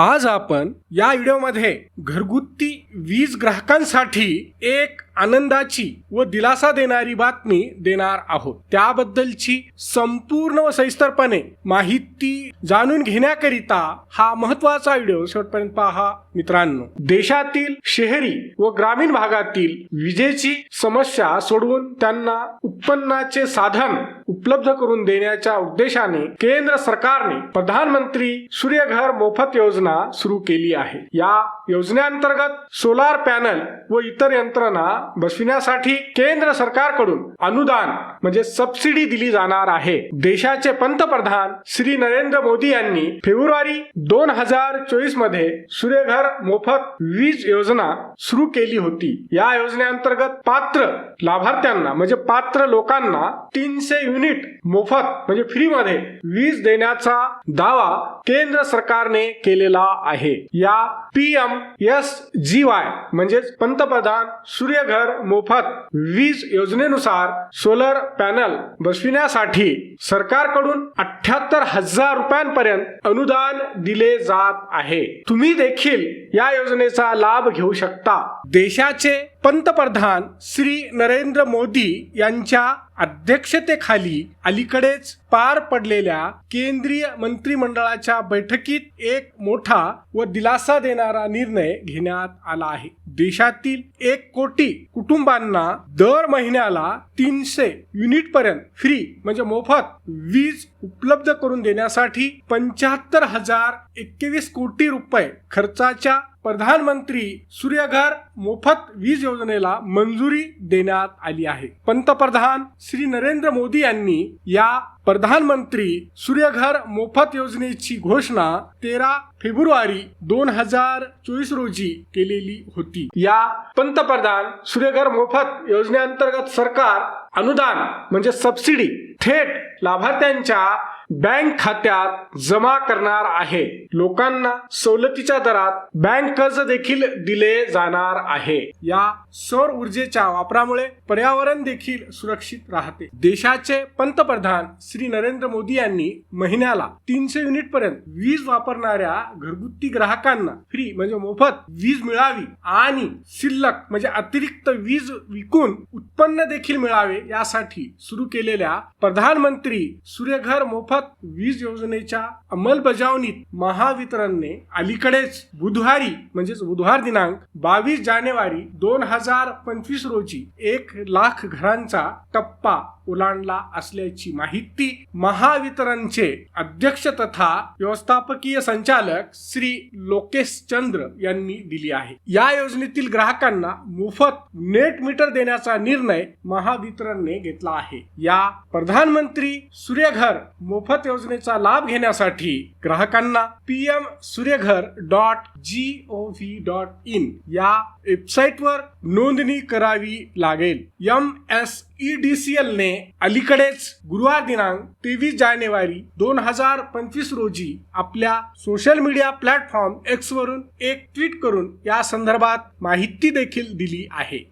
आज आपण या व्हिडिओमध्ये घरगुती वीज ग्राहकांसाठी एक आनंदाची व दिलासा देणारी बातमी देणार आहोत. त्याबद्दलची संपूर्ण व सविस्तरपणे माहिती जाणून घेण्याकरिता हा महत्त्वाचा व्हिडिओ शेवटपर्यंत पहा मित्रांनो. देशातील शहरी व ग्रामीण भागातील विजेची समस्या सोडवून त्यांना उत्पन्नाचे साधन उपलब्ध करून देण्याच्या उद्देशाने केंद्र सरकारने प्रधानमंत्री सूर्यघर मोफत योजना सुरू केली आहे. या योजनेअंतर्गत सोलार पॅनल व इतर यंत्रणा बसविण्यासाठी केंद्र सरकारकडून अनुदान म्हणजे सबसिडी दिली जाणार आहे. देशाचे पंतप्रधान श्री नरेंद्र मोदी यांनी फेब्रुवारी दोन हजार चोवीसमध्ये सूर्यघर मोफत वीज योजना सुरू केली होती. या योजनेअंतर्गत पात्र लाभार्थ्यांना म्हणजे पात्र लोकांना तीनशे युनिट मोफत म्हणजे फ्रीमध्ये वीज देण्याचा दावा केंद्र सरकारने केलेला आहे. या P M S G Y म्हणजेच पंतप्रधान सूर्यघर मोफत वीज योजनेनुसार सोलर पॅनल बसविण्यासाठी सरकारकडून अठ्याहत्तर हजार रुपयांपर्यंत अनुदान दिले जात आहे. तुम्ही देखील या योजनेचा लाभ घेऊ शकता. देशाचे पंतप्रधान श्री नरेंद्र मोदी यांच्या अध्यक्षतेखाली अलीकडेच पार पडलेल्या केंद्रीय मंत्रिमंडळाच्या बैठकीत एक मोठा व दिलासा देणारा निर्णय घेण्यात आला आहे. देशातील एक कोटी कुटुंबांना दर महिन्याला तीनशे युनिट पर्यंत फ्री म्हणजे मोफत वीज उपलब्ध करून देण्यासाठी पंच्याहत्तर हजार एकवीस कोटी रुपये खर्चाच्या प्रधानमंत्री सूर्यघर मोफत वीज योजनेला मंजुरी देण्यात आली आहे. पंतप्रधान श्री नरेंद्र मोदी यांनी या प्रधानमंत्री सूर्यघर मोफत योजनेची घोषणा तेरा फेब्रुवारी दोन हजार चोवीस रोजी केलेली होती. या पंतप्रधान सूर्यघर मोफत योजनेअंतर्गत सरकार अनुदान म्हणजे सबसिडी थेट लाभार्थ्यांच्या बँक खात्यात जमा करणार आहे. लोकांना सवलतीच्या दरात बँक कर्ज देखील दिले जाणार आहे. या सौर ऊर्जेच्या वापरामुळे पर्यावरण देखील सुरक्षित राहते. देशाचे पंतप्रधान श्री नरेंद्र मोदी यांनी महिन्याला तीनशे युनिट पर्यंत वीज वापरणाऱ्या घरगुती ग्राहकांना फ्री म्हणजे मोफत वीज मिळावी आणि शिल्लक म्हणजे अतिरिक्त वीज विकून उत्पन्न देखील मिळावे यासाठी सुरू केलेल्या प्रधानमंत्री सूर्यघर मोफत वीज योजनेच्या अंमलबजावणीत महावितरणने अलीकडेच बुधवारी म्हणजेच बुधवार दिनांक बावीस जानेवारी दोन हजार पंचवीस रोजी एक लाख घरांचा टप्पा ओलांडला असल्याची माहिती महावितरणचे अध्यक्ष तथा व्यवस्थापकीय संचालक श्री लोकेश चंद्र यांनी दिली आहे. या योजनेतील ग्राहकांना मोफत नेट मीटर देण्याचा निर्णय महावितरणने घेतला आहे. या प्रधानमंत्री सूर्यघर मोफत योजनेचा लाभ घेण्यासाठी ग्राहकांना P M Suryaghar dot G O V dot in या वेबसाईटवर नोंदणी करावी लागेल. M S E D C L ने अलीकडेच गुरुवार दिनांक तेवीस जानेवारी दोन हजार पंचवीस रोजी आपल्या सोशल मीडिया प्लॅटफॉर्म एक्स वरून एक ट्विट करून या संदर्भात माहिती देखील दिली आहे.